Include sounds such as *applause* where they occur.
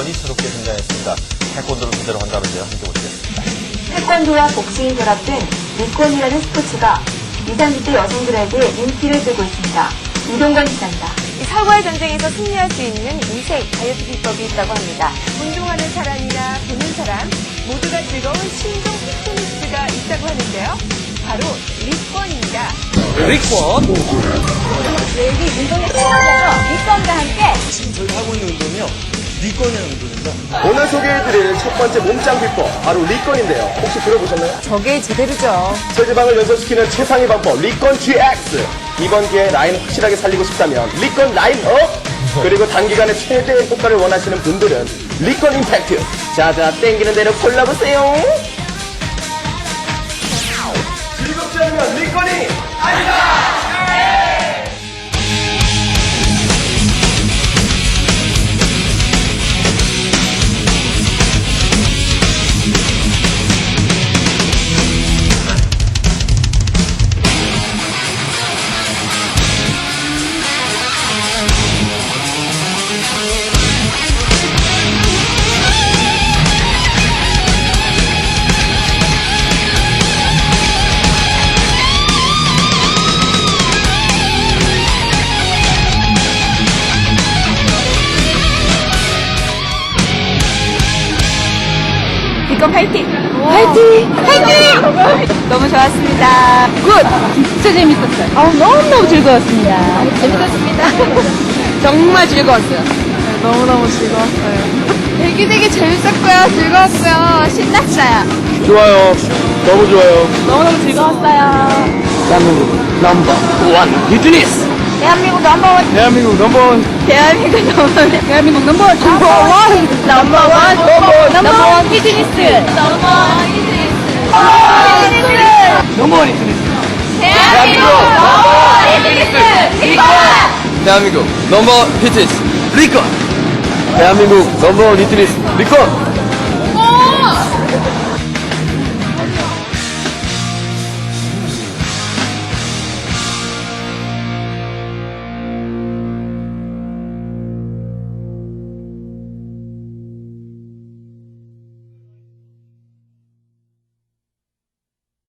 리건이 새롭게 등장했습니다. 태권도를 소재로 한다는데요. 함께 보시겠습니다. 태권도와 복싱이 결합 된 리콘이라는 스포츠가 20, 30대 여성들에게 인기를 끌고 있습니다. 이동관 기자입니다. 이 사고의 전쟁에서 승리할 수 있는 인생 다이어트 비법이 있다고 합니다. 운동하는 사람이나 보는 사람 모두가 즐거운 신종 피트니스가 있다고 하는데요. 바로 리권입니다. 리권 여기 운동에 참여해서 리권과 함께 지금 저희가 하고 있는 운동이요 리권이라는 운동입니다 오늘 소개해드릴 첫 번째 몸짱 비법 바로 리건인데요. 혹시 들어보셨나요? 저게 제대로죠. 체지방을 연소시키는 최상의 방법 리건 GX. 이번 기회에 라인 확실하게 살리고 싶다면 리건 라인 업. 그리고 단기간에 최대의 효과를 원하시는 분들은 리건 임팩트. 자자 땡기는 대로 골라보세요. 즐겁지 않으면 리건이 리권 파이팅! 파이팅! 파이팅! 너무 좋았습니다. 굿! 진짜 재밌었어요. 어, 너무너무 즐거웠습니다. 재밌었습니다. *laughs* 정말 즐거웠어요. 너무너무 즐거웠어요. 되게 되게 재밌었고요. 즐거웠고요. 신났어요. 좋아요. 너무 좋아요. 너무너무 즐거웠어요. 대한민국 넘버 원 뉴트니스. 대한민국 넘버원. 대한민국 넘버 원. 대한민국 넘버원. 대한민국 넘버원. 넘버원. 넘버원. 넘버원 피트니스. 넘버원 피트니스. 넘버원 피트니스. 대한민국 넘버원 피트니스. 이거 대한민국 넘버 피트니스 리권 대한민국 넘버 원 뉴트니스 리건.